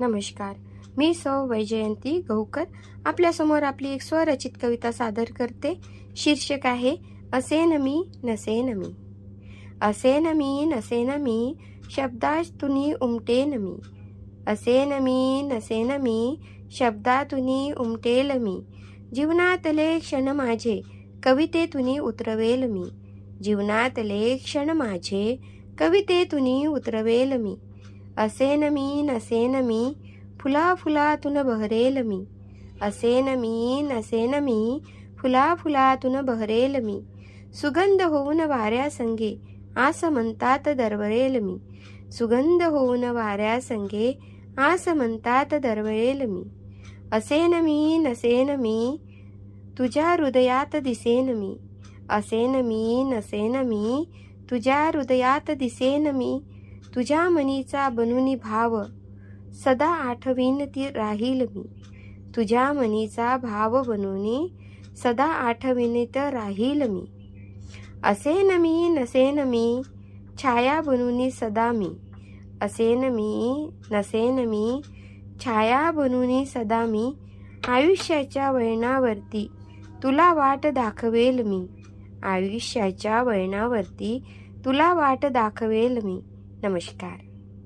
नमस्कार. मी सौ वैजयंती गौकर. आपल्यासमोर आपली एक स्वरचित कविता सादर करते. शीर्षक आहे असे मी नसे मी. असे मी नसे मी शब्दातुनी उमटे मी. असे मी नसे मी शब्दातुनी उमटेल मी. जीवनातले क्षण माझे कवितेतुनी उतरवेल मी. जीवनातले क्षण माझे कवितेतुनी उतरवेल मी. असेन मी नसेन मी फुला फुलातून बहरेल मी. असेन मी नसेन मी फुला फुलातून बहरेल मी. सुगंध होऊन वाऱ्यासंगे आस म्हणतात दरवळेल मी. सुगंध होऊन वाऱ्यासंगे आस म्हणतात दरवळेल मी. असेन मी नसेन मी तुझ्या हृदयात दिसेन मी. असेन मी नसेन मी तुझ्या हृदयात दिसेन मी. तुझ्या मनीचा बनूनी भाव सदा आठवीन ती राहील मी. तुझ्या मनीचा भाव बनूनी सदा आठविनीत राहील मी. असे न मी नसेन मी छाया बनूनी सदा मी. असे न मी नसेन मी छाया बनूनी सदा मी. आयुष्याच्या वळणावरती तुला वाट दाखवेल मी. आयुष्याच्या वळणावरती तुला वाट दाखवेल मी. नमस्कार